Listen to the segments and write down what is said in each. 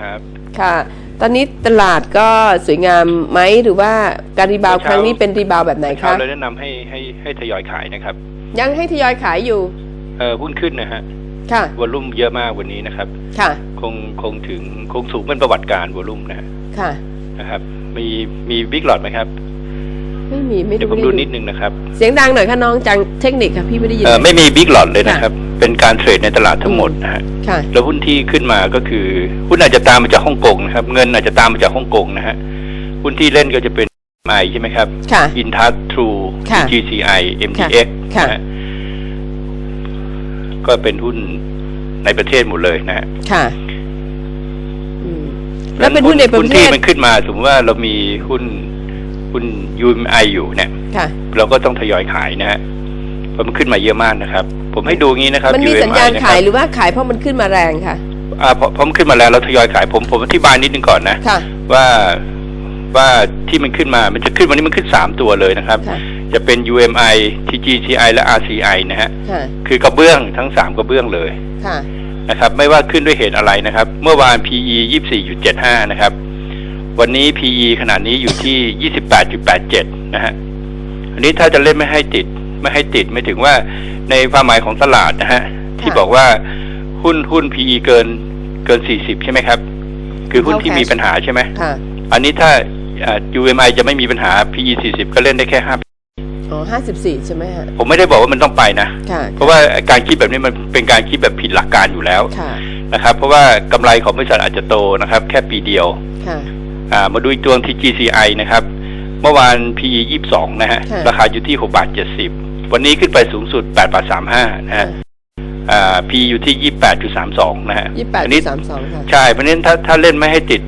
ครับ ค่ะ ตอนนี้ตลาดก็สวยงามไหมหรือว่าการรีบาวด์ครั้งนี้เป็นรีบาวด์แบบไหนเช้าคะเลยแนะนำให้ให้ให้ทยอยขายนะครับ ยังให้ทยอยขายอยู่ เอ่อหุ้นขึ้นนะฮะค่ะวอลุ่มเยอะมากวันนี้นะครับ ค่ะ คงคงถึงคงสูงเป็นประวัติการวอลุ่มนะฮะค่ะนะครับ มีมีบิ๊กหลอดไหมครับไม่มีไม่เดี๋ยวผมไดูนิดนึงนะครับ เสียงดังหน่อยค่ะน้องจังเทคนิคค่ะพี่ไม่ได้ยินเอ่อไม่มีบิ๊กหลอดเลยนะครับ เป็นการเทรดในตลาดทั้งหมดนะฮะค่ะแล้วหุ้นที่ขึ้นมาก็คือหุ้นอาจจะตามมาจากฮ่องกงนะครับ เงินอาจจะตามมาจากฮ่องกงนะฮะหุ้นที่เล่นก็จะเป็นไอใช่ไหมครับค่ะอินทัสทรูค่ะ GCI MTX ค่ะนะฮะก็เป็นหุ้นในประเทศหมดเลยนะฮะค่ะอืมแล้วเป็นหุ้นในประหุ้นเทที่ศมันขึ้นมา สมมติว่าเรามีหุ้นหุ้น UMI อยู่เนี่ยค่ะเราก็ต้องทยอยขายนะฮะเพ ราะมันขึ้นมาเยอะมากนะครับ ผมให้ดูงี้นะครับ มันมี UMI สัญญาณนะคขายรับหรือว่าขายเพราะมันขึ้นมาแรงค่ะ อ่าพอพอมันขึ้นมาแล้วเราทยอยขายผมผมอธิบายนิดนึงก่อนนะ ค่ะ ว่าว่าที่มันขึ้นมา มันจะขึ้นวันนี้มันขึ้นสามตัวเลยนะครับ ค่ะ จะเป็น UMI TGCI และ RCI นะฮะ ค่ะ คือกระเบื้องทั้งสามกระเบื้องเลยค่ะ นะครับ ไม่ว่าขึ้นด้วยเหตุอะไรนะครับ เมื่อวาน PE 24.75 นะครับ วันนี้ PE ขนาดนี้อยู่ที่ 28.87 นะฮะ อันนี้ถ้าจะเล่นไม่ให้ติด ไม่ให้ติดไม่ถึงว่าในความหมายของตลาดนะฮะ ที่บอกว่าหุ้นหุ้น PE เกินเกิน40ใช่ไหมครับ คือหุ้นที่มีปัญหาใช่ไหมค่ะอันนี้ถ้าอ่า UMI จะไม่มีปัญหา PE 40ก็เล่นได้แค่อ๋อห้าสิบสี่ใช่ไหมฮะ5ผมไม่ได้บอกว่ามันต้องไปนะค่ะเพราะว่าการคิดแบบนี้มันเป็นการคิดแบบผิดหลักการอยู่แล้วค่ะนะครับ เพราะว่ากำไรของบริษัทอาจจะโตนะครับ แค่ปีเดียวค่ะอ่ามาดูอีกตัวที่ GCI นะครับ เมื่อวาน PE 22นะฮะค่ะราคาอยู่ที่6บาท70 วันนี้ขึ้นไปสูงสุด8บาท35นะฮะอ่า PE อยู่ที่28.32นะฮะยี่สิบแปดอันนี้สามสองค่ะใช่เพราะฉะนั้นถ้าถ้าเล่นไม่ให้ติด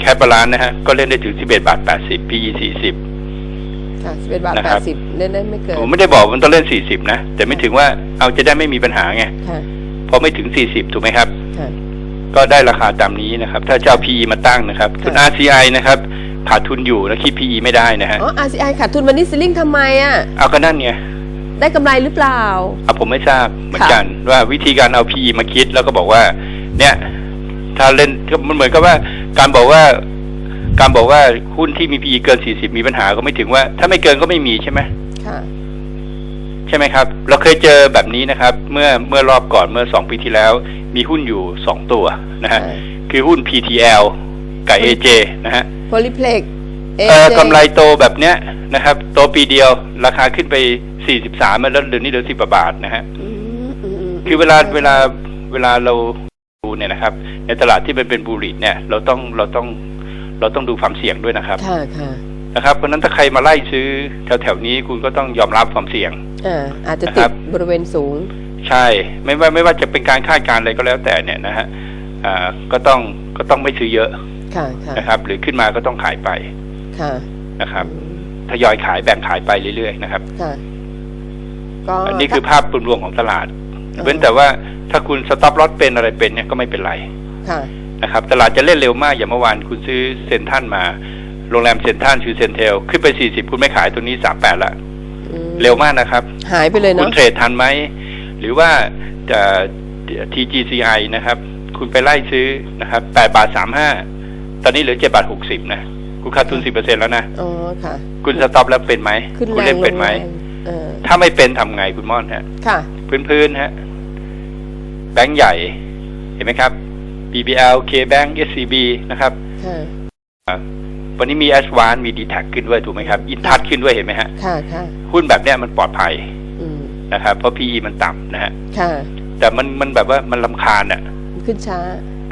แคปบาลานนะฮะ ก็เล่นได้ถึง11บาท80 PE 40ค่ะสิบเอ็ดบาทนะแปครัดบสิบเล่นได้ไม่เกินผมไม่ได้บอกมันต้องเล่น40นะ แต่ไม่ถึงว่าเอาจะได้ไม่มีปัญหาไงค่ะพอไม่ถึง40ถูกไหมครับค่ะก็ได้ราคาตามนี้นะครับ ถ้าเจ้า PE มาตั้งนะครับคุณค่ะ RCI นะครับขาดทุนอยู่นะคิด PE ไม่ได้นะฮะอ๋อ RCI ขาดทุนวันนี้ซิลลิงทำไมอะเอาก็นั่นไง ได้กำไรหรือเปล่าอะผมไม่ทราบเหมือนกันว่าวิธีการเอา PE มาคิดแล้วก็บอกว่า เนี่ย ถ้าเล่นก็มันเหมือนกับว่า การบอกว่า การบอกว่าหุ้นที่มี PE เกิน 40 มีปัญหาก็ไม่ถึงว่า ถ้าไม่เกินก็ไม่มีใช่ไหมค่ะใช่ไหมครับ เราเคยเจอแบบนี้นะครับ เมื่อเมื่อรอบก่อนเมื่อสองปีที่แล้ว มีหุ้นอยู่สองตัวนะฮะใช่คือหุ้น PTL กับ AJ นะฮะ Polyplex เออกำไรโตแบบเนี้ยนะครับ โตปีเดียวราคาขึ้นไป 43แล้วเดือนนี้เหลือ10บาทนะฮะอืมอืมมคือเวลาเวลาเวลาเราดูเนี่ยนะครับ ในตลาดที่มันเป็นบูริตเนี่ย เราต้องเราต้องเราต้องดูความเสี่ยงด้วยนะครับค่ะค่ะนะครับเพราะฉะนั้นถ้าใครมาไล่ซื้อแถวแถวๆนี้คุณก็ต้องยอมรับความเสี่ยงอ่าอาจจะนะคติรัดบบริเวณสูง ใช่ไม่ว่าไม่ว่าจะเป็นการคาดการณ์อะไรก็แล้วแต่เนี่ยนะฮะอ่าก็ต้องก็ต้องไม่ซื้อเยอะค่ะค่ะนะครับ หรือขึ้นมาก็ต้องขายไปค่ะนะครับอืมทยอยขายแบ่งขายไปเรื่อยๆนะครับค่ะ ก็อันนี้คือภาพรวมๆของตลาดอ่าเว้นแต่ว่าถ้าคุณสต็อปลอตเป็นอะไรเป็นเนี่ยก็ไม่เป็นไรค่ะนะครับ ตลาดจะเล่นเร็วมากอย่างเมื่อวานคุณซื้อเซ็นทรันมา โรงแรมเซ็นทรันชื่อเซนเทลขึ้นไป40คุณไม่ขายตัวนี้38ละอืมเร็วมากนะครับ หายไปเลยคุเนาะณเทรดทันไหม หรือว่าจะ TGCI นะครับ คุณไปไล่ซื้อนะครับ8บาท35ตอนนี้เหลือ7บาท60นะ คุณขาดทุน10%แล้วนะอ๋อค่ะ คุณสต็อปแล้วเป็นไหมขึ้นคุณแรเล่งนลเป็นงไหมแรงเออ ถ้าไม่เป็นทำไงคุณม่อนฮะ ค่ะ พื้นๆฮะ แบงก์ใหญ่ เห็นไหมครับ BBL KBank SCB นะครับค่ะวันนี้มี a s v a n มี d t แทขึ้นด้วยถูกไหมครับ อินทัชขึ้นด้วยเห็นไหมฮะ ค่ะค่ะหุ้นแบบเนี้ยมันปลอดภัยอืมนะครับ เพราะ PE มันต่ำนะฮะ ค่ะ แต่มันมันแบบว่ามันลำคาญอะ ขึ้นช้า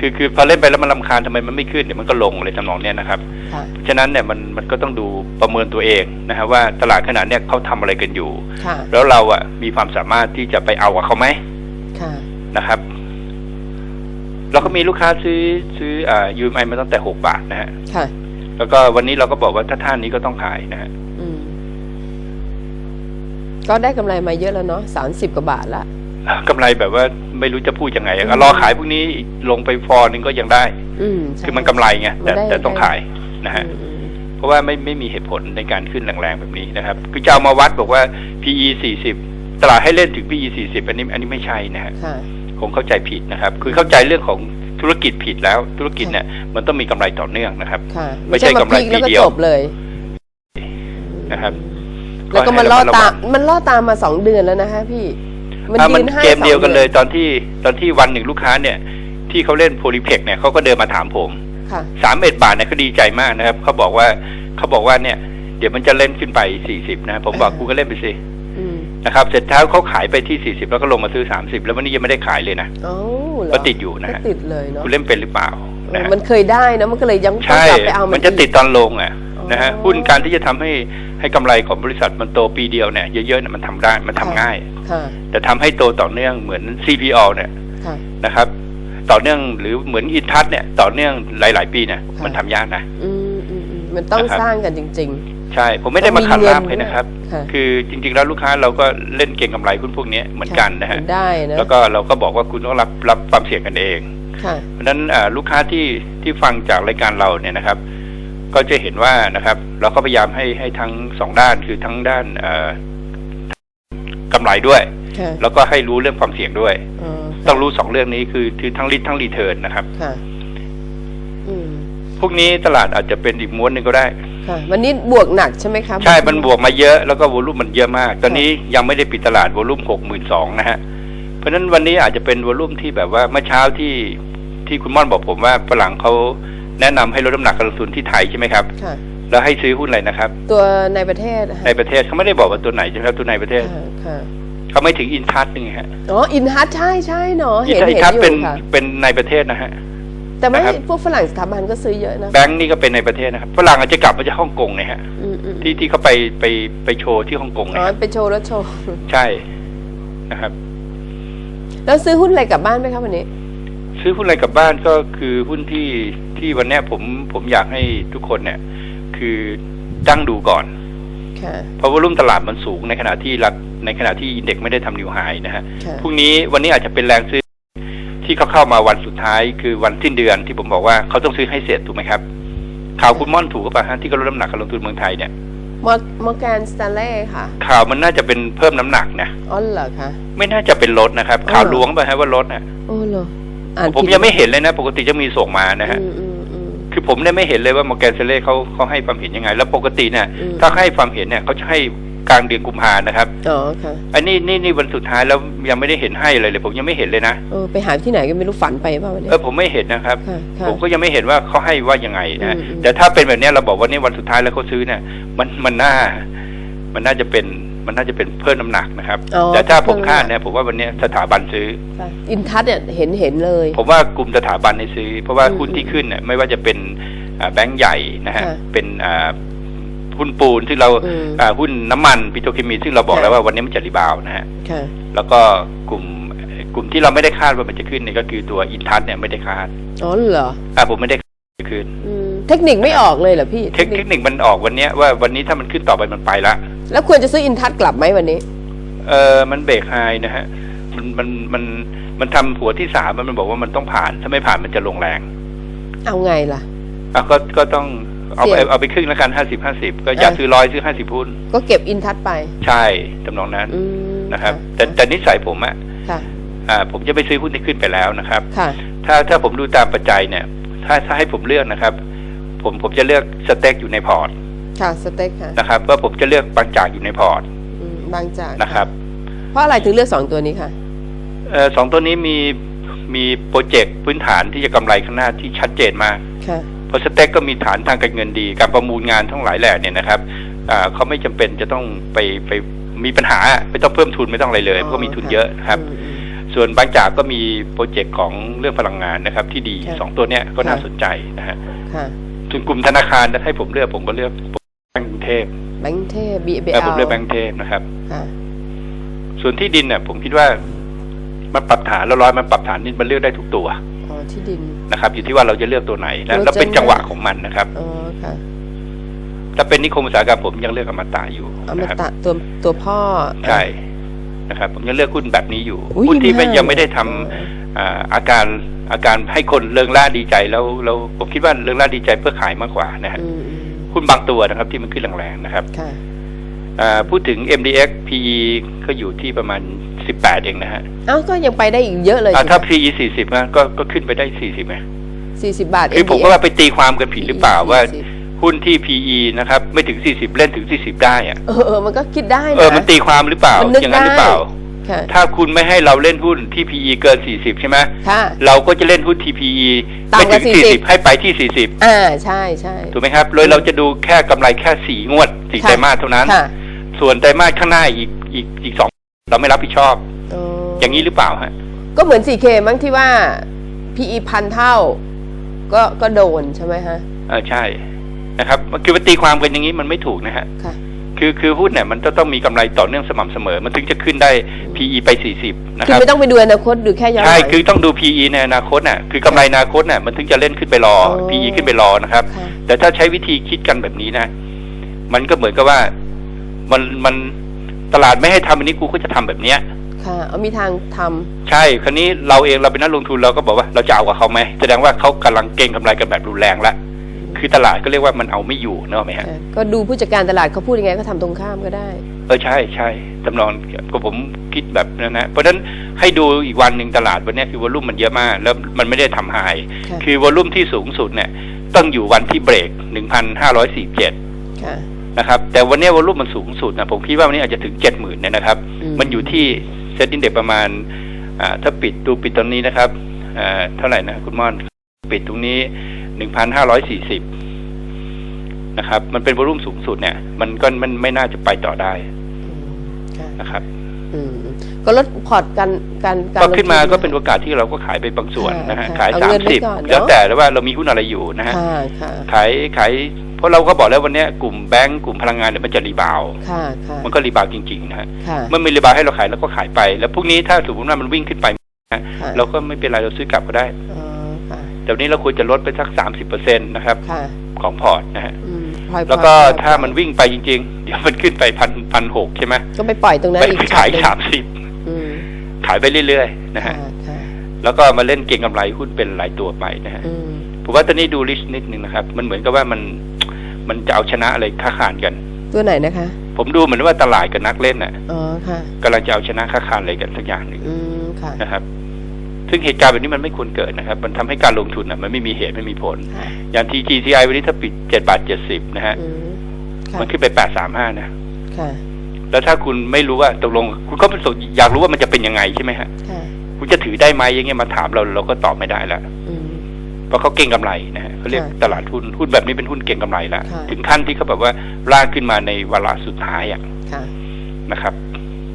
คือคือพอเล่นไปแล้วมันลำคาญทำไมมันไม่ขึ้นเดี๋ยวมันก็ลงอะไรทำนองเนี้ยนะครับค่ะเพราะฉะนั้นเนี่ยมันมันก็ต้องดูประเมินตัวเองนะฮะว่าตลาดขนาดเนี้ยเขาทำอะไรกันอยู่ค่ะแล้วเราอะมีความสามารถที่จะไปเอากับเขาไหมค่ะนะครับเราก็มีลูกค้าซื้อซื้ออ่า UMI มาตั้งแต่หกบาทนะฮะค่ะแล้วก็วันนี้เราก็บอกว่าถ้าท่านนี้ก็ต้องขายนะฮะอืมก็ได้กำไรมาเยอะแล้วเนาะสามสิบกว่าบาทละ กำไรแบบว่าไม่รู้จะพูดยังไงอะอืมรอขายพวกนี้ลงไปฟอร์นึงก็ยังได้ อืมใช่คือมันกำไรไงแต่มันได้แต่ต้องได้ขายนะฮะอืมอืมเพราะว่าไม่ไม่มีเหตุผลในการขึ้นแรงๆแบบนี้นะครับ คือจะเอามาวัดบอกว่า PE 40ตลาดให้เล่นถึง PE 40อันนี้อันนี้ไม่ใช่นะฮะค่ะคงเข้าใจผิดนะครับ คือเข้าใจเรื่องของธุรกิจผิดแล้วธุรกิจเนี่ยมันต้องมีกำไรต่อเนื่องนะครับค่ะไม่ใช่กำไรพลิแล้วก็ทีเดียวจบเลยนะครับ แล้วก็ให้มันล่อระตามวังมันล่อตามมาสองเดือนแล้วนะคะพี่ มันอะยืมันนให้เกมเดียวกันเลยสองตอนที่ตอนที่วันหนึ่งลูกค้าเนี่ย ที่เขาเล่นโพลิเพกเนี่ยเขาก็เดินมาถามผมค่ะสามเอ็ดบาทเนี่ยเขาดีใจมากนะครับเขาบอกว่าเขาบอกว่าเนี่ย เดี๋ยวมันจะเล่นขึ้นไปสี่สิบนะผมบอกอ่ากูก็เล่นไปสิอืมนะครับเสร็จแล้วเขาขายไปที่สี่สิบแล้วก็ลงมาซื้อสามสิบแล้ววันนี้ยังไม่ได้ขายเลยนะเอ้าเหรอก็ติดอยู่นะก็ฮะติดเลยเนาะคุณเล่นเป็นหรือเปล่าเอนะอฮะมันเคยได้นะมันก็เลยยังต้องใช่กลับไปเอามัมันจะอีกติดตอนลงอะ นะฮะอ๋อหุ้นการที่จะทำให้ให้กำไรของบริษัทมันโตปีเดียวเนี่ยเยอะๆเนี่ยมันทำได้มันทำง่ายค่ะแต่ทำให้โตต่อเนื่องเหมือน CPO เนี่ยค่ะนะครับ ต่อเนื่องหรือเหมือนอินทัศน์เนี่ยต่อเนื่องหลาย ๆ ปีเนี่ยค่ะมันทำยากนะอืมอืมอืมมันต้องนะครับสร้างกันจริงใช่ผมไม่ได้มาขัดลาบใครนะครับค่ะคือจริง ๆ แล้วลูกค้าเราก็เล่นเก่งกำไรหุ้นพวกนี้เหมือนกันนะฮะมัได้นะแล้วก็เราก็บอกว่าคุณต้องรับรับความเสี่ยงกันเองค่ะเพราะฉะนั้นอ่าลูกค้าที่ที่ฟังจากรายการเราเนี่ยนะครับ ก็จะเห็นว่านะครับ เราก็พยายามให้ให้ทั้งสองด้านคือทั้งด้านเอ่อกำไรด้วยค่ะแล้วก็ให้รู้เรื่องความเสี่ยงด้วยอ๋อต้องรู้สองเรื่องนี้คือคือทั้งริททั้งรีเทิร์นนะครับค่ะอืมพวกนี้ตลาดอาจจะเป็นอีกม้วนหนึ่งก็ได้ค่ะวันนี้บวกหนักใช่ไหมครับ ใช่ มันบวกมาเยอะแล้วก็วอลุ่มมันเยอะมาก ตอนนี้ยังไม่ได้ปิดตลาดวอลุ่มหกหมื่นสองนะฮะ เพราะฉะนั้นวันนี้อาจจะเป็นวอลุ่มที่แบบว่าเมื่อเช้าที่ที่คุณม่อนบอกผมว่าฝรั่งเขา แนะนำให้ลดน้ำหนักการลงทุนที่ไทยใช่ไหมครับค่ะแล้วให้ซื้อหุ้นอะไรนะครับ ตัวในประเทศอะค่ะในประเทศเขาไม่ได้บอกว่าตัวไหนใช่ไหมครับตัวในประเทศค่ะค่ะเขาไม่ถึงอินทัศนี่ฮะอ๋ออินฮัทใช่ใช่เนาะอิเห็นนเห็นทัศอยู่เป็นค่ะเป็นในประเทศนะฮะแต่ไม่นะครับพวกฝรั่งสถาบันก็ซื้อเยอะนะแบงก์นี่ก็เป็นในประเทศนะครับฝรั่งอาจจะกลับมาจากฮ่องกงเนี่ยฮะอืมอืมที่ที่เขาไปไปไปโชว์ที่ฮ่องกงอ๋เนี่ยอฮะไปโชว์แล้วโชว์ใช่นะครับ แล้วซื้อหุ้นอะไรกลับบ้านไหมครับวันนี้ ซื้อหุ้นอะไรกลับบ้านก็คือหุ้นที่ที่วันเนี้ยผมผมอยากให้ทุกคนเนี่ย คือตั้งดูก่อนค่ะเพราะว่ารุ่มตลาดมันสูงในขณะที่รัฐในขณะที่อินเด็กซ์ไม่ได้ทำนิวไฮนะฮะค่ะพรุ่งนี้วันนี้อาจจะเป็นแรงซื้อที่เขาเข้ามาวันสุดท้ายคือวันสิ้นเดือนที่ผมบอกว่าเขาต้องซื้อให้เสร็จถูกไหมครับ ข่าวคุณม่อนถูกหรือเปล่าฮะที่เขาลดน้ำหนักการลงทุนเมืองไทยเนี่ยมอมอร์แกนสแตนเล่ค่ะ ข่าวมันน่าจะเป็นเพิ่มน้ำหนักนะอ๋อเหรอคะไม่น่าจะเป็นลดนะครับอ๋อข่าวลวงไปฮะว่าลดนะโอ้เหรอ อ่านผมผิดยังไม่เห็นเลยนะ ปกติจะมีส่งมานะฮะอืมอืมอืมคือผมเนี่ยไม่เห็นเลยว่ามอร์แกนเซเล่เขาเขาให้ความเห็นยังไง แล้วปกติเนี่ยอืมถ้าให้ความเห็นเนี่ยเขาจะให้กลางเดือนกุมภานะครับอ๋อค่ะอันนี้นี่นี่วันสุดท้ายแล้วยังไม่ได้เห็นให้เลยเลยผมยังไม่เห็นเลยนะเออไปหาที่ไหนก็ไม่รู้ฝันไปเปล่าวันนี้เออผมไม่เห็นนะครับค่ะค่ะผมก็ยังไม่เห็นว่าเขาให้ว่ายังไงนะอืมอืมแต่ถ้าเป็นแบบเนี้ยเราบอกว่านี่วันสุดท้ายแล้วเขาซื้อเนี่ยมันมันน่า มันน่าจะเป็น มันน่าจะเป็นเพิ่มน้ำหนักนะครับ อ๋อแต่ถ้าผมเพิ่มน้ำหนักคาดเนี่ยผมว่าวันเนี้ยสถาบันซื้อค่ะอินทัศน์เนี่ยเห็นเห็นเลย ผมว่ากลุ่มสถาบันในซื้อ เพราะว่าอืมหุ้นที่ขึ้นเนี่ยไม่ว่าจะเป็นอ่าแบงก์ใหญ่นะฮะค่ะเป็นอ่าหุ้นปูนซึ่งเราอืมอ่าหุ้นน้ำมันปิโตรเคมี ซึ่งเราบอกค่ะ แล้วว่าวันนี้มันจะรีบาวด์นะฮะค่ะ แล้วก็กลุ่มกลุ่มที่เราไม่ได้คาดว่ามันจะขึ้นเนี่ยก็คือตัวอินทัศเนี่ยไม่ได้คาดอ๋อเหรออ่าผมไม่ได้คาดว่าจะขึ้น อืมเทคนิคไม่ออกเลยเหรอพี่เทคเทคนิคมันออกวันเนี้ยว่าวันนี้ถ้ามันขึ้นต่อไปมันไปละ แล้วควรจะซื้ออินทัศน์กลับไหมวันนี้ เออมันเบรกไฮนะฮะ มันมันมันมันทำหัวที่สามมันบอกว่ามันต้องผ่าน ถ้าไม่ผ่านมันจะลงแรง เอาไงล่ะอะก็ก็ต้องเอาไปเสี่ยงเอาไปครึ่งแล้วกันห้าสิบห้าสิบก็อย่าเออซื้อร้อยซื้อห้าสิบหุ้นก็เก็บอินทัศน์ไป ใช่ทำนองนั้นอืมนะครับ แต่แต่นิสัยผมอะค่ะอ่า ผมจะไม่ซื้อหุ้นที่ขึ้นไปแล้วนะครับค่ะถ้าถ้าผมดูตามปัจจัยเนี่ย ถ้าถ้าให้ผมเลือกนะครับ ผมผมจะเลือกสเต็กอยู่ในพอร์ต ค่ะสเต็กค่ะนะครับว่าผมจะเลือกบางจากอยู่ในพอร์ตอืมบางจากนะครับ เพราะอะไรถึงเลือกสองตัวนี้ค่ะ เออสองตัวนี้มีมีโปรเจกต์พื้นฐานที่จะกำไรข้างหน้าที่ชัดเจนมาก ค่ะ เพราะสเต็กก็มีฐานทางการเงินดี การประมูลงานทั้งหลายแหล่เนี่ยนะครับอ่าเขาไม่จำเป็นจะต้องไปไปมีปัญหาไม่ต้องเพิ่มทุนไม่ต้องอะไรเลยเพราะมีทุนเยอะนะครับอืมอืมส่วนบางจากก็มีโปรเจกต์ของเรื่องพลังงานนะครับ ที่ดีค่ะสองตัวเนี้ยก็น่าค่ะ สนใจนะฮะค่ะ ส่วนกลุ่มธนาคารให้ผมเลือกผมก็เลือกแบงก์กรุง เทพ แบงค์เทพบีเบเออผมเลือกแบงก์กรุงเทพนะครับค่ะส่วนที่ดินเนี่ยผมคิดว่ามันปรับฐานแล้วร้อยมันปรับฐานนี่มันเลือกได้ทุกตัวอ๋อที่ดินนะครับ อยู่ที่ว่าเราจะเลือกตัวไหนและเราแล้วเป็นจะจังหวะของมันนะครับอ๋อค่ะถ้าเป็นนิคมอุตสาหกรรมผมยังเลือกอมตะอยู่อมนะครับตะตัวตัวพ่อใช่นะครับ ผมยังเลือกหุ้นแบบนี้อยู่อุ๊ยหุ้นที่ไม่ดีมากยังไม่ได้ทำอ่าอาการอาการให้คนเริงร่าดีใจแล้วแล้วผมคิดว่าเริงร่าดีใจเพื่อขายมากกว่านะฮะอืมอืม หุ้นบางตัวนะครับ ที่มันขึ้นแรงๆนะครับค่ะอ่าพูดถึง MDX PE ก็อยู่ที่ประมาณ 18 เองนะฮะเอ้าก็ยังไปได้อีกเยอะเลยอ่าถ้า PE 40นะก็ก็ขึ้นไปได้ 40ไหมสี่สิบบาทคือผมก็ว่าไปตีความกันผิดหรือเปล่าว่า40หุ้นที่ PE นะครับ ไม่ถึง 40 เล่นถึง 40 ได้อะเออเออมันก็คิดได้นะเออมันตีความหรือเปล่ามันนึกอย่างนั้นหรือเปล่าได้ค่ะ ถ้าคุณไม่ให้เราเล่นหุ้นที่ PE เกิน 40 ใช่ไหมค่ะเราก็จะเล่นหุ้นที่ PE ต่ำไม่กถึว่าง40 40 ให้ไปที่ 40 อ่าใช่ใช่ถูกไหมครับเลยเราจะดูแค่กำไรแค่สี่งวดสี่ค่ะไตรมาสเท่านั้นค่ะส่วนไตรมาสข้างหน้าอีกอีกอีกสองเราไม่รับผิดชอบเอออย่างนี้หรือเปล่าฮะ ก็เหมือน 4K มั้งที่ว่า PE พันเท่า ก็ก็โดนใช่ไหมฮะเออใช่นะครับคือมันตีความกันอย่างนี้มันไม่ถูกนะฮะค่ะ คือคือหุ้นเนี่ยมันจะต้องมีกำไรต่อเนื่องสม่ำเสมอ มันถึงจะขึ้นได้ PE ไป 40 นะคืคอรับไม่ต้องไปดูอนาคตดูแค่ย้อนหใช่ลังคือต้องดู PE ในอนาคตน่ะ คือกำไรอนาคตน่ะมันถึงจะเล่นขึ้นไปรออ๋อ PE ขึ้นไปรอนะครับค่ะแต่ถ้าใช้วิธีคิดกันแบบนี้นะ มันก็เหมือนกับว่า มันมันตลาดไม่ให้ทำอันนี้กูก็จะทำแบบเนี้ยค่ะเอามีทางทำใช่คราวนี้เราเองเราเป็นนักลงทุนเราก็บอกว่าเราจะเอากับเขาไหมแสดงว่าเขากำลังเก็งกำไรกันแบบรุนแรงแล้ว คือตลาดก็เรียกว่ามันเอาไม่อยู่เนกอะไหมฮะอะก็ดูผู้จัดการตลาดเขาพูดยังไงก็ทำตรงข้ามก็ได้ เออใช่ใช่จำนองก็ผมคิดแบบนั้นนะเพราะฉะนั้นให้ดูอีกวันหนึ่งตลาดวันเนี้ยคือวอลุ่มมันเยอะมาก แล้วมันไม่ได้ทำไฮค่ะคือวอลุ่มที่สูงสุดเนี่ย ต้องอยู่วันที่เบรก1,547ค่ะนะครับ แต่วันเนี้ยวอลุ่มมันสูงสุดนะผมคิดว่าวันนี้อาจจะถึง70,000เนี่ยนะครับอืมมันอยู่ที่เซ็ตอินเด็กประมาณอ่าถ้าปิดดูปิดตรงนี้นะครับอ่าเท่าไหร่นะคุณม่อน ปิดตรงนี้หนึ่งพันห้าร้อยสี่สิบนะครับ มันเป็นวอลุ่มสูงสุดเนี่ย มันก็มันไม่น่าจะไปต่อได้ค่ะนะครับอืมก็ลดพอร์ตการการการก็ขึ้นมาลงทุก็เป็นโอกาสที่เราก็ขายไปบางส่วนนะฮะค่ะขายเอาสาเงิมนไว้สิบก่อนเนอะแล้วแต่แล้วว่าเรามีหุ้นอะไรอยู่นะฮะค่ะค่ะขายขายเพราะเราก็บอกแล้ววันเนี้ยกลุ่มแบงก์กลุ่มพลังงานเนี่ยมันจะรีบาวด์ค่ะค่ะมันก็รีบาวด์จริงๆนะฮะค่ะเมื่อมีรีบาวด์ให้เราขายเราก็ขายไป แล้วพรุ่งนี้ถ้าสมมติว่ามันวิ่งขึ้นไปนะค่ะเราก็ไม่เป็นไรเราซื้อกลับก็ได้อ๋อค่ะ เดี๋ยวนี้เราควรจะลดไปสักสามสิบเปอร์เซ็นต์นะครับค่ะของพอร์ตนะฮะอืมพลอยแล้วก็พลอยถ้ามันวิ่งไปจริง ๆ เดี๋ยวมันขึ้นไปพันพันหกใช่ไหมก็ไปปล่อยตรงนั้นไปอีกไปขายช็อสาตมหนึ่งสิบอืมขายไปเรื่อยๆนะฮะค่ะค่ะแล้วก็มาเล่นเก็งกำไรหุ้นเป็นรายตัวไปนะฮะอืมผมว่าตอนนี้ดูลิสต์นิดนึงนะครับ มันเหมือนกับว่ามันมันจะเอาชนะอะไรค้าขานกัน ตัวไหนนะคะ ผมดูเหมือนว่าตลาดกับนักเล่นน่ะอ๋อค่ะกำลังจะเอาชนะค้าขานอะไรกันสักอย่างหนึ่งอืมค่ะนะครับ ซึ่งเหตุการณ์แบบนี้มันไม่ควรเกิดนะครับ มันทำให้การลงทุนอะมันไม่มีเหตุไม่มีผลค่ะอย่าง TGCI วันนี้ถ้าปิดเจ็ดบาทเจ็ดสิบนะฮะอืมค่ะมันขึ้นไปแปดสามห้านะค่ะแล้วถ้าคุณไม่รู้ว่าตกลง คุณก็เป็นสนอยากรู้ว่ามันจะเป็นยังไงใช่ไหมฮะค่ะคุณจะถือได้ไหมอย่างเงี้ยมาถามเราเราก็ตอบไม่ได้แล้วอืมเพราะเขาเก่งกำไรนะฮะเขาเรียกค่ะตลาดหุ้นหุ้นแบบนี้เป็นหุ้นเก่งกำไรแล้วค่ะถึงขั้นที่เขาแบบว่าลากขึ้นมาในเวลาสุดท้ายอะค่ะนะครับ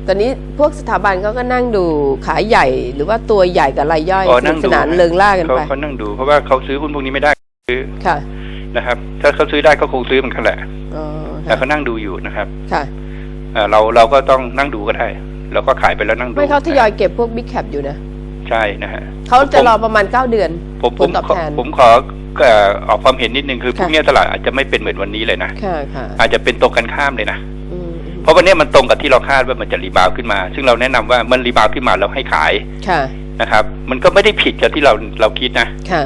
ตอนนี้พวกสถาบันเขาก็นั่งดูขายใหญ่ หรือว่าตัวใหญ่กับรายย่อยอ๋อสนั่นุงกดูสนานเริงล่ากันเขาไปเขานั่งดูเพราะว่าเขาซื้อหุ้นพวกนี้ไม่ได้ซื้อค่ะนะครับ ถ้าเขาซื้อได้ก็คงซื้อเหมือนกันแหละอ๋อแต่ค่ะเขานั่งดูอยู่นะครับค่ะเอ่อเราเราก็ต้องนั่งดูก็ได้เราก็ขายไปแล้วนั่งดูไม่เขาทยอยเก็บพวกบิ๊กแคปอยู่นะใช่นะฮะเขาจะรอประมาณ9เดือนผมผผลมตอบขอแทนผมขอเอ่อออกความเห็นนิดนึงคือพค่ะรุ่งนี้ตลาดอาจจะไม่เป็นเหมือนวันนี้เลยนะค่ะค่ะอาจจะเป็นตรงกันข้ามเลยนะอืม เพราะวันนี้มันตรงกับที่เราคาดว่ามันจะรีบาวด์ขึ้นมา ซึ่งเราแนะนำว่ามันรีบาวด์ขึ้นมาแล้วให้ขายค่ะนะครับ มันก็ไม่ได้ผิดกับที่เราเราคิดนะค่ะ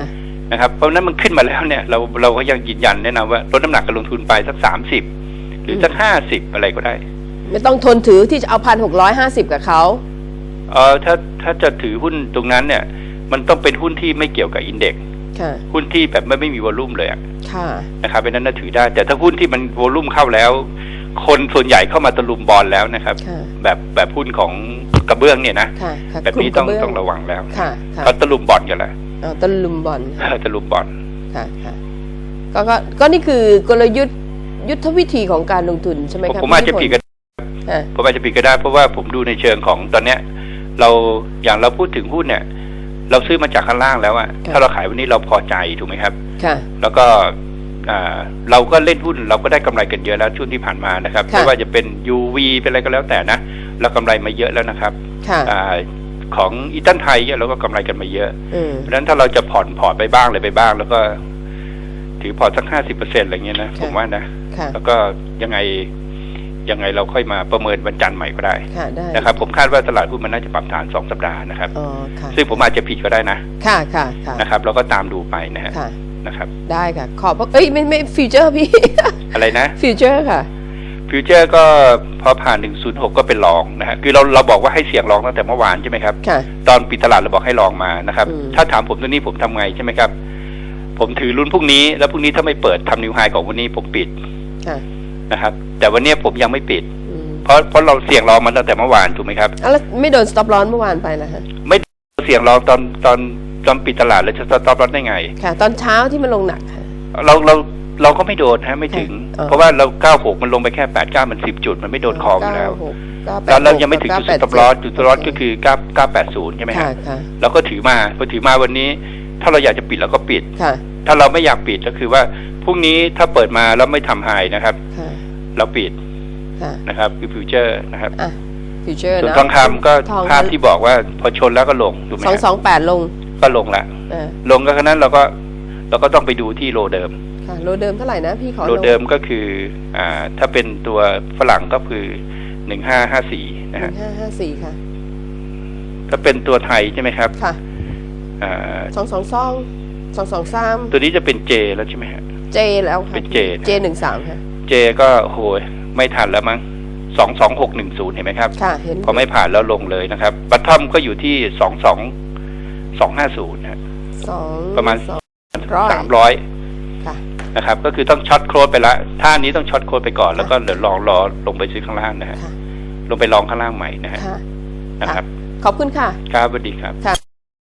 นะครับเพราะฉะนั้นมันขึ้นมาแล้วเนี่ยเราเราก็ยังยืนยันแนะนำว่าลดน้ำหนักการลงทุนไปสักสามสิบหรือสักห้าสิบอะไรก็ได้ ไม่ต้องทนถือที่จะเอาพันหกร้อยห้าสิบกับเขาเออถ้าถ้าจะถือหุ้นตรงนั้นเนี่ย มันต้องเป็นหุ้นที่ไม่เกี่ยวกับอินเด็กซ์ค่ะหุ้นที่แบบไม่ไม่มีวอลุ่มเลยอะค่ะนะครับเป็นนั้นน่าถือได้ แต่ถ้าหุ้นที่มันวอลุ่มเข้าแล้ว คนส่วนใหญ่เข้ามาตะลุมบอลแล้วนะครับค่ะแบบแบบหุ้นของกระเบื้องเนี่ยนะค่ะค่ะแบบนี้ต้องกลุ่มกระเบื้ต้องระวังแล้วค่ะค่ะเขาตะลุมบอลกันแล้วอ๋อตะลุมบอลตะลุมบอลค่ะค่ะก็ก็ก็นี่คือกลยุทธ์ยุทธวิธีของการลงทุนใช่ไหมผมครับผมอาจจะผิดก็อ่าผมอาจจะผิดก็ได้เพราะว่าผมดูในเชิงของตอนเนี้ย เราอย่างเราพูดถึงหุ้นเนี่ย เราซื้อมาจากข้างล่างแล้วอะถ้าเราขายวันนี้เราพอใจถูกไหมครับ ค่ะ แล้วก็อ่า เราก็เล่นหุ้นเราก็ได้กำไรกันเยอะแล้วช่วงที่ผ่านมานะครับค่ะไม่ว่าจะเป็น UV เป็นอะไรก็แล้วแต่นะ เรากำไรมาเยอะแล้วนะครับค่ะอาของอีตันไทยเนี่ยเราก็กำไรกันมาเยอะอืมเพราะฉะนั้นถ้าเราจะผ่อนพอร์ตไปบ้างอะไรไปบ้าง แล้วก็ถือพอร์ตสักห้าสิบเปอร์เซ็นอะไรเงี้ยนะค่ะผมว่านะค่ะแล้วก็ยังไงยังไงเราค่อยมาประเมินวันจันทร์ใหม่ก็ได้ค่ะได้นะครับ ผมคาดว่าตลาดหุ้นมันน่าจะปรับฐานสองสัปดาห์นะครับอ๋อค่ะซึ่งผมอาจจะผิดก็ได้นะค่ะค่ะค่ะนะครับ เราก็ตามดูไปนะฮะค่ะ นะครับ ได้ค่ะ ขอบพระเอ้ยไม่ไม่ฟิวเจอร์พี่ อะไรนะฟิวเจอร์ค่ะฟิวเจอร์ก็พอผ่าน 106 ก็เป็นรองนะฮะคือเราเราบอกว่าให้เสี่ยงรองตั้งแต่เมื่อวานใช่ไหมครับค่ะตอนปิดตลาดเราบอกให้ลองมานะครับอืมถ้าถามผมตัวนี้ผมทำไงใช่ไหมครับ ผมถือรุ่นพรุ่งนี้ แล้วพรุ่งนี้ถ้าไม่เปิดทำนิวไฮของวันนี้ผมปิดค่ะนะครับ แต่วันนี้ผมยังไม่ปิดอืมเพราะเพราะเราเสี่ยงรองมาตั้งแต่เมื่อวานถูกไหมครับอะแล้วไม่โดน stop loss เมื่อวานไปนะฮะไม่เสี่ยงรองตอนตอน ตอนปิดตลาดแล้วจะตอบรับได้ไง ค่ะ ตอนเช้าที่มันลงหนักค่ะ เราเราเราก็ไม่โดนฮะไม่ถึงค่ะเพราะว่าเรา96มันลงไปแค่89มัน10จุด มันไม่โดนคอมอยู่แล้ว96แล้วเรายังไม่ถึงจุดสต็อปลอสจุดสต็อปลอสโเคก็คือ9 980ใช่ไหมค่ะฮะค่ะ เราก็ถือมาพอถือมาวันนี้ ถ้าเราอยากจะปิดเราก็ปิด ค่ะถ้าเราไม่อยากปิดก็คือว่าพรุ่งนี้ถ้าเปิดมาแล้วไม่ทำไฮนะครับ ค่ะเราปิดค่ะนะครับคือฟิวเจอร์นะครับ อะฟิวเจอร์ส่วนนะทองคำก็ทองภาพที่บอกว่าพอชนแล้วก็ลงถูกไหมสองฮะสองแปดลง ก็ลงละอ่าลงก็ฉะนั้นเราก็เราก็ต้องไปดูที่โลเดิมค่ะโลเดิมเท่าไหร่นะพี่ขอโลเดิมก็คืออ่าถ้าเป็นตัวฝรั่งก็คือหนึ่งห้าห้าสี่หนะนึ่ฮะงห้าห้าสี่ค่ะถ้าเป็นตัวไทยใช่ไหมครับค่ะอ่าสองสองสองสองสองสามตัวนี้จะเป็นเจแล้วใช่ไหมฮะเจแล้วค่ะเป็น J นะเจหนึ่งสามค่ะเจก็โหยไม่ทันแล้วมั้งสองสองหกหนึ่งศูนย์เห็นไหมครับค่ะเห็นพอไม่ผ่านแล้วลงเลยนะครับ บัตทอมก็อยู่ที่สองสอง สองห้าศูนย์นะสองประมาณสองร้อยสามร้อยค่ะนะครับ ก็คือต้องช็อตโค้ดไปละท่านี้ต้องช็อตโค้ดไปก่อน แล้วก็เดี๋ยวลองรอลงไปซื้อข้างล่างนะฮะค่ะลงไปลองข้างล่างใหม่นะฮะค่ะนะครับ ขอบคุณค่ะ ครับสวัสดีครับค่ะ